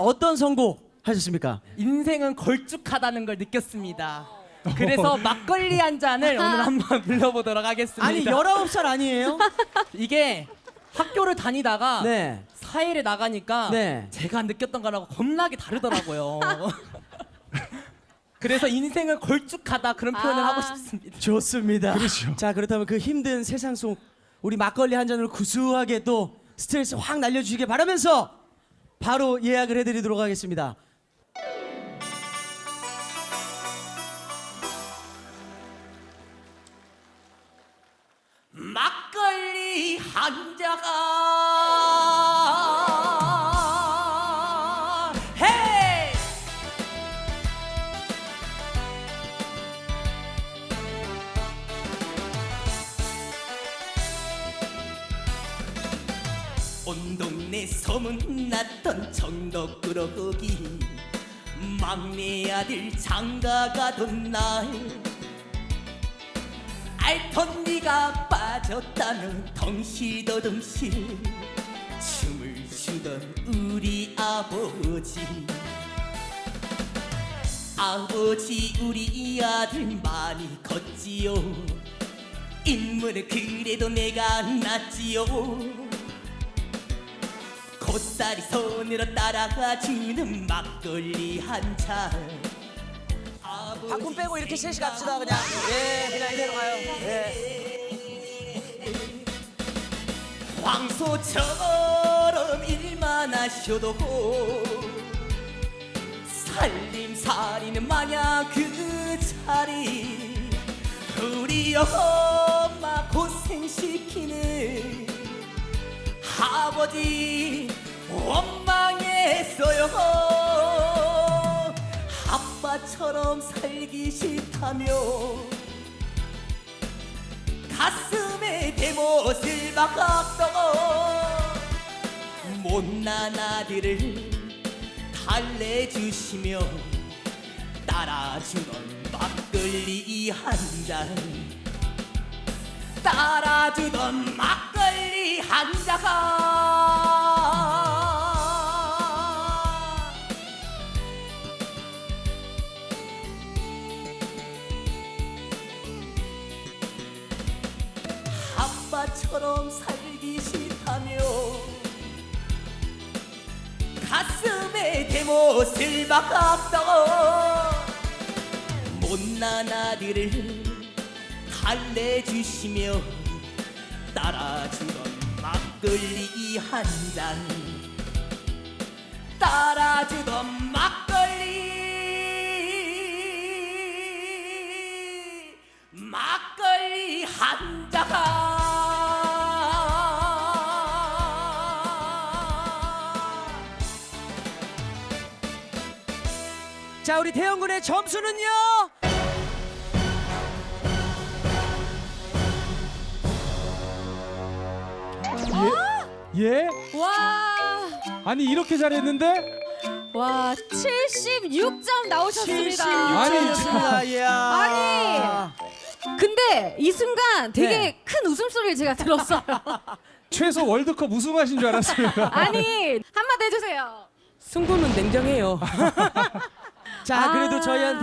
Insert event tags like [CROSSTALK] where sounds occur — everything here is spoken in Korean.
어떤 선곡 하셨습니까? 인생은 걸쭉하다는 걸 느꼈습니다. 그래서 막걸리 한 잔을 오늘 [LAUGHS] 한번 불러보도록 하겠습니다. 아니 19살 아니에요? [LAUGHS] 이게 학교를 다니다가 네. 사회를 나가니까 네. 제가 느꼈던 거라고 겁나게 다르더라고요. [LAUGHS] 그래서 인생은 걸쭉하다 그런 표현을 아. 하고 싶습니다. 좋습니다. 그렇죠. 자, 그렇다면 그 힘든 세상 속 우리 막걸리 한 잔으로 구수하게 또 스트레스 확 날려 주시길 바라면서 바로 예약을 해드리도록 하겠습니다. 막걸리 한 자가 온 동네 소문났던 정덕꾸러기. 막내 아들 장가가던 날. 알던 네가 빠졌다는 덩실더덩실. 춤을 추던 우리 아버지. 아버지 우리 아들 많이 컸지요. 인물은 그래도 내가 낫지요 곧살이 손으로 따라가 주는 막걸리 한잔 바꿈 빼고 이렇게 셋이 갑시다 그냥. 예, 그냥 이대로 가요. 예. 황소처럼 일만 하셔도 살림살이는 마냥 그 자리 우리 엄마 고생시키는 아버지 원망했어요. 아빠처럼 살기 싫다며. 가슴에 대못을 박았던 못난 아들을 달래주시며 따라주던 막걸리 한잔. 따라주던 막걸리 한 잔 아빠처럼 살기 싫다며. 가슴에 대못을 박았던 못난 아들을 달래주시며 따라주던 막걸리 한 잔. 따라주던 막걸리. 막걸리 한 잔 자, 우리 태영군의 점수는요? 예? 와, 아니 이렇게 잘했는데? 와, 76점 나오셨습니다. 아니, 76점이었습니다. 이야. 아니. 근데 이 순간 되게 네. 큰 웃음소리를 제가 들었어요. [LAUGHS] 최소 월드컵 우승하신 줄 알았어요. 아니, 한마디 해주세요. 승부는 냉정해요. [LAUGHS] 자, 그래도 아. 저희한테